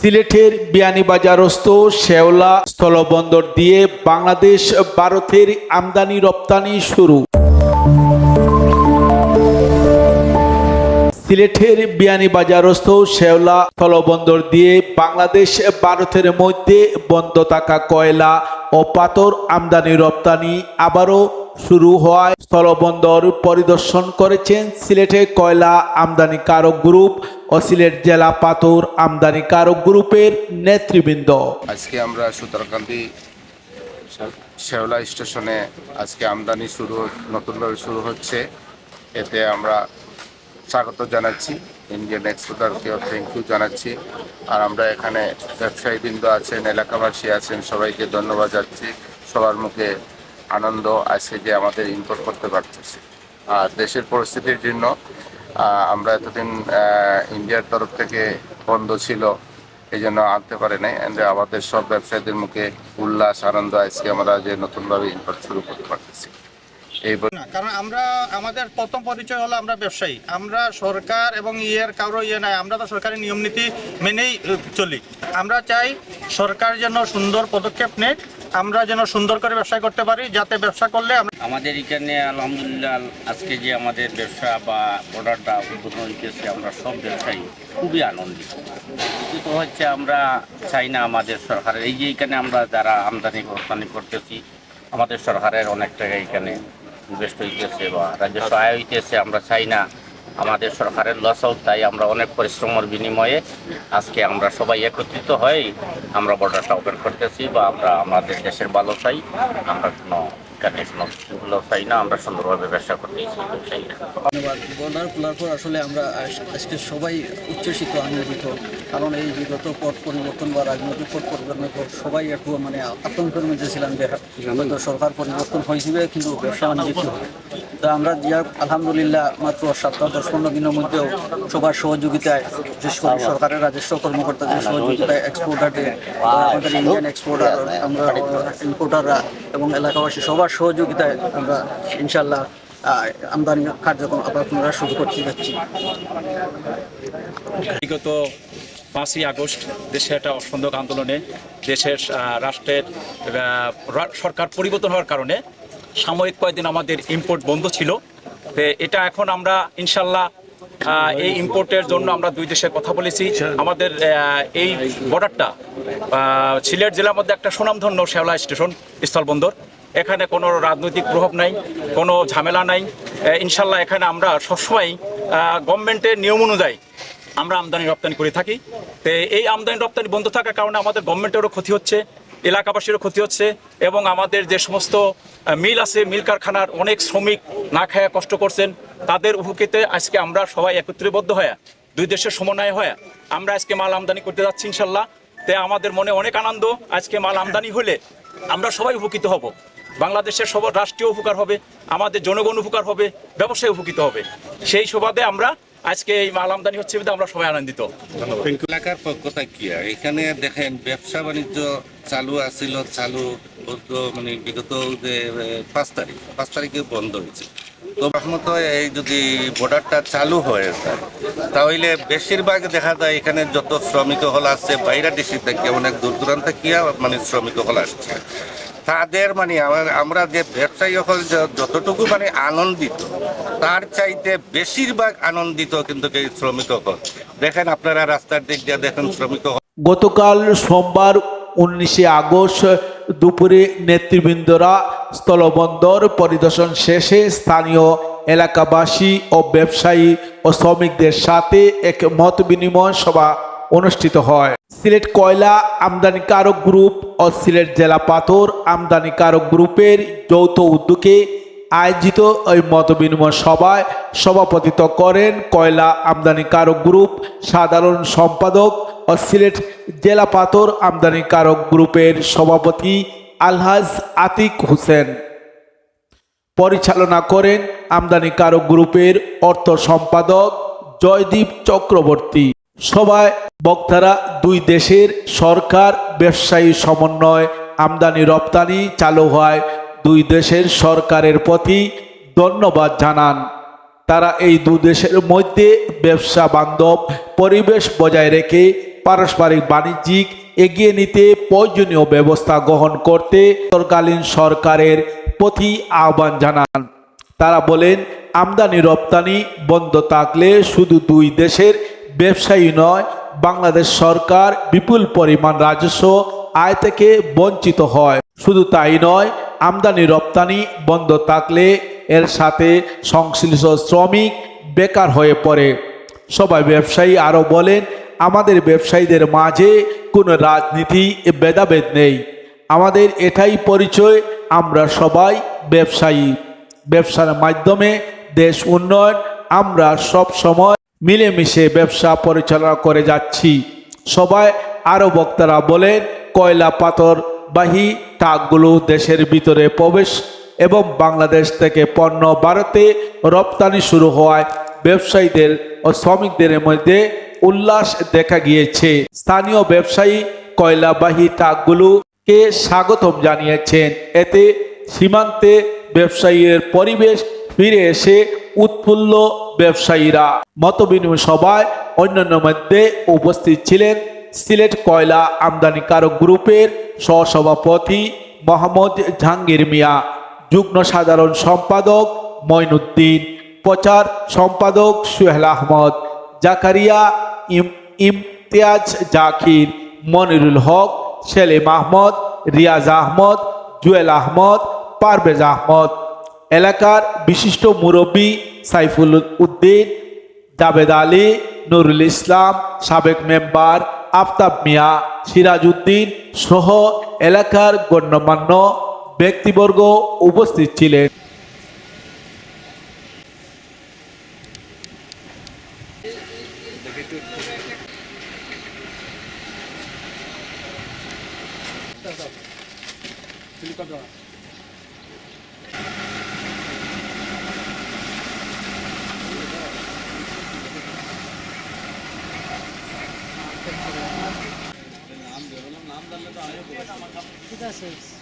সিলেটের বিয়ানীবাজারস্থ শেওলা স্থলবন্দর দিয়ে বাংলাদেশ ভারতের আমদানি রপ্তানি শুরু। সিলেটের বিয়ানীবাজারস্থ শেওলা স্থলবন্দর দিয়ে বাংলাদেশ ভারতের মধ্যে বন্ধ থাকা কয়লা ও পাথর আমদানি রপ্তানি আবারও শুরু হওয়ায় স্থলবন্দর পরিদর্শন করেছেন সিলেটে কয়লা আমদানিকারক গ্রুপ ও সিলেট জেলা পাথর আমদানিকারক গ্রুপের নেতৃবৃন্দ। আজকে আমরা সুতারকান্দি শেওলা স্টেশনে আজকে আমদানি শুরু নতুনভাবে শুরু হচ্ছে। এতে আমরা স্বাগত জানাচ্ছি। ইন্ডিয়ান এক্সপোর্টারকেও থ্যাংক ইউ জানাচ্ছি। আর আমরা এখানে ব্যবসায়ীবৃন্দ আছেন, এলাকাবাসী আছেন, সবাইকে ধন্যবাদ যাচ্ছি সবার মুখে আনন্দ আজকে যে আমাদের ইম্পোর্ট করতে পারতেছি। আর দেশের পরিস্থিতির জন্য আমরা এতদিন ইন্ডিয়ার তরফ থেকে বন্ধ ছিল, এই জন্য আনতে পারে নাই। আমাদের সব ব্যবসায়ীদের মুখে উল্লাস, আনন্দ, আজকে আমরা যে নতুনভাবে ইম্পোর্ট শুরু করতে পারতেছি। এই কারণ আমরা, আমাদের প্রথম পরিচয় হলো আমরা ব্যবসায়ী। আমরা সরকার এবং ইয়ের কারও ইয়ে নাই। আমরা তো সরকারি নিয়ম নীতি মেনেই চলি। আমরা চাই সরকার যেন সুন্দর পদক্ষেপ নেয়। আমরা যেন সুন্দর করে ব্যবসা করতে পারি, যাতে ব্যবসা করলে আমাদের এখানে আলহামদুলিল্লাহ আজকে যে আমাদের ব্যবসা বা অর্ডারটা উদ্বোধন হইতেছে, আমরা সব ব্যবসায়ী খুবই আনন্দিত। কিন্তু হচ্ছে আমরা চাই না আমাদের সরকারের। এই যে এখানে আমরা যারা আমদানি রপ্তানি করতেছি, আমাদের সরকারের অনেক টাকা এখানে ইনভেস্ট হইতেছে বা রাজস্ব আয় হইতেছে, আমরা চাই না আমাদের সরকারের লস হোক তাই আমরা অনেক পরিশ্রমের বিনিময়ে আজকে আমরা সবাই একত্রিত হয়ে আমরা বর্ডারটা ওপেন করতেছি বা আমরা আমাদের দেশের ভালো চাই। আমরা কোনো চাই না আমরা সুন্দরভাবে ব্যবসা করতেছি ব্যবসায়ীরা বর্ডার খোলার পর আসলে আমরা আজকে সবাই উচ্ছ্বসিত আনন্দিত। কারণ এই বিগত পথ পরিবর্তন বা রাজনৈতিক পথ পরিবর্তনের পর সবাই একটু মানে আতঙ্কের মধ্যে ছিলাম যে সরকার পরিবর্তন হয়েছিল কিন্তু ব্যবসা বাণিজ্য তো আমরা যে আলহামদুলিল্লাহ মাত্র সপ্তাহ দশ পনেরো দিনের মধ্যেও সবার সহযোগিতায় বিশেষ করে সরকারের রাজস্ব কর্মকর্তাদের সহযোগিতায় এক্সপোর্টারদের আমাদের ইন্ডিয়ান এক্সপোর্টার আমরা ইম্পোর্টাররা এবং এলাকাবাসী সবার সহযোগিতায় আমরা ইনশাল্লাহ আমদানি কার্যক্রম আবার পুনরায় শুরু করতে যাচ্ছি। বিগত পাঁচই আগস্ট দেশে একটা অসন্ধক আন্দোলনে দেশের রাষ্ট্রের সরকার পরিবর্তন হওয়ার কারণে সাময়িক কয়েকদিন আমাদের ইম্পোর্ট বন্ধ ছিল। এটা এখন আমরা ইনশাল্লাহ এই ইম্পোর্টের জন্য আমরা দুই দেশের কথা বলেছি। আমাদের এই বর্ডারটা সিলেট জেলার মধ্যে একটা সুনামধন্য শেওলা স্টেশন, স্থলবন্দর। এখানে কোনো রাজনৈতিক প্রভাব নাই, কোনো ঝামেলা নাই। ইনশাল্লাহ এখানে আমরা সবসময় গভর্নমেন্টের নিয়ম অনুযায়ী আমরা আমদানি রপ্তানি করে থাকি। তো এই আমদানি রপ্তানি বন্ধ থাকার কারণে আমাদের গভর্নমেন্টেরও ক্ষতি হচ্ছে। এলাকাবাসীরও ক্ষতি হচ্ছে এবং আমাদের যে সমস্ত মিল আছে মিল কারখানার অনেক শ্রমিক না খায়া কষ্ট করছেন তাদের উপকৃতে আজকে আমরা সবাই একত্রিবদ্ধ হয়ে দুই দেশের সমন্বয় হয়ে আমরা আজকে মাল আমদানি করতে যাচ্ছি ইনশাল্লাহ। তে আমাদের মনে অনেক আনন্দ আজকে মাল আমদানি হলে আমরা সবাই উপকৃত হব। বাংলাদেশের সব রাষ্ট্রীয় উপকার হবে আমাদের জনগণ উপকার হবে ব্যবসায় উপকৃত হবে। সেই সুবাদে আমরা আজকে এই মাল আমদানি হচ্ছে আমরা সবাই আনন্দিত। এলাকার পক্ষতা কি এখানে দেখেন ব্যবসা বাণিজ্য চালু আছিল, চালু মানে বিগত যে পাঁচ তারিখ, পাঁচ তারিখে বন্ধ হয়েছে। তো প্রথমত এই যদি বর্ডারটা চালু হয়ে যায়, তাহলে বেশিরভাগ দেখা যায় এখানে যত শ্রমিক হল আসছে বাইরে ডিস্ট্রিক্ট থেকে অনেক দূর দূরান্ত কিয়া মানে শ্রমিক হল আসছে। তাদের মানে আমার- আমরা যে ব্যবসায়ী হল যতটুকু মানে আনন্দিত, তার চাইতে বেশিরভাগ আনন্দিত কিন্তু এই শ্রমিক হল। দেখেন আপনারা রাস্তার দিক দিয়ে দেখেন শ্রমিক হল। গতকাল সোমবার উনিশে আগস্ট দুপুরে নেতৃবৃন্দরা স্থলবন্দর পরিদর্শন শেষে স্থানীয় এলাকাবাসী ও ব্যবসায়ী ও শ্রমিকদের সাথে এক মত বিনিময় সভা অনুষ্ঠিত হয়। সিলেট কয়লা আমদানিকারক গ্রুপ ও সিলেট জেলা পাথর আমদানিকারক গ্রুপের যৌথ উদ্যোগে আয়োজিত ওই মত বিনিময় সভায় সভাপতিত্ব করেন কয়লা আমদানিকারক গ্রুপ সাধারণ সম্পাদক ও সিলেট জেলা পাথর আমদানিকারক গ্রুপের সভাপতি আলহাজ আতিক হোসেন। পরিচালনা করেন আমদানিকারক গ্রুপের অর্থ সম্পাদক জয়দীপ চক্রবর্তী। সভায় বক্তারা দুই দেশের সরকার ব্যবসায়ী সমন্বয় আমদানি রপ্তানি চালু হয়। দুই দেশের সরকারের প্রতি ধন্যবাদ জানান। তারা এই দু দেশের মধ্যে ব্যবসা, বান্ধব, পরিবেশ বজায় রেখে পারস্পরিক বাণিজ্যিক এগিয়ে নিতে প্রয়োজনীয় ব্যবস্থা গ্রহণ করতে তৎকালীন সরকারের প্রতি আহ্বান জানান। তারা বলেন, আমদানি, রপ্তানি বন্ধ থাকলে শুধু দুই দেশের ব্যবসায়ী নয়, বাংলাদেশ সরকার বিপুল পরিমাণ রাজস্ব আয় থেকে বঞ্চিত হয়। শুধু তাই নয়, আমদানি, রপ্তানি বন্ধ থাকলে এর সাথে সংশ্লিষ্ট শ্রমিক বেকার হয়ে পড়ে। সবাই ব্যবসায়ী আরও বলেন, আমাদের ব্যবসায়ীদের মাঝে কোনো রাজনীতি ভেদাভেদ নেই। আমাদের এটাই পরিচয়, আমরা সবাই ব্যবসায়ী। ব্যবসার মাধ্যমে দেশ উন্নয়ন, আমরা সব সময় মিলেমিশে ব্যবসা পরিচালনা করে যাচ্ছি। সবাই আরও বক্তারা বলেন, কয়লা পাথর বাহী ট্রাকগুলো দেশের ভিতরে প্রবেশ এবং বাংলাদেশ থেকে পণ্য ভারতে রপ্তানি শুরু হওয়ায় ব্যবসায়ীদের ও শ্রমিকদের মধ্যে উল্লাস দেখা গিয়েছে। স্থানীয় ব্যবসায়ী কয়লাবাহী ট্রাকগুলোকে স্বাগতম জানিয়েছেন। এতে সীমান্তে ব্যবসায়ীর পরিবেশ ফিরে এসে উৎফুল্ল ব্যবসায়ীরা। মতবিনিময় সভায় অন্যান্য মধ্যে উপস্থিত ছিলেন সিলেট কয়লা আমদানিকারক গ্রুপের সহসভাপতি মোহাম্মদ জাহাঙ্গীর মিয়া। যুগ্ম সাধারণ সম্পাদক মইনুদ্দিন, প্রচার সম্পাদক সুহেল আহমদ, জাকারিয়া ইমতিয়াজ জাকির, মনিরুল হক, সেলিম আহমদ, রিয়াজ আহমদ, জুয়েল আহমদ, পারভেজ আহমদ। এলাকার বিশিষ্ট মুরব্বী সাইফুল উদ্দিন জাবেদ আলী, নুরুল ইসলাম, সাবেক মেম্বার আফতাব মিয়া সিরাজ উদ্দিন সহ এলাকার গণ্যমান্য ব্যক্তিবর্গ উপস্থিত ছিলেন। ঠিক আছে।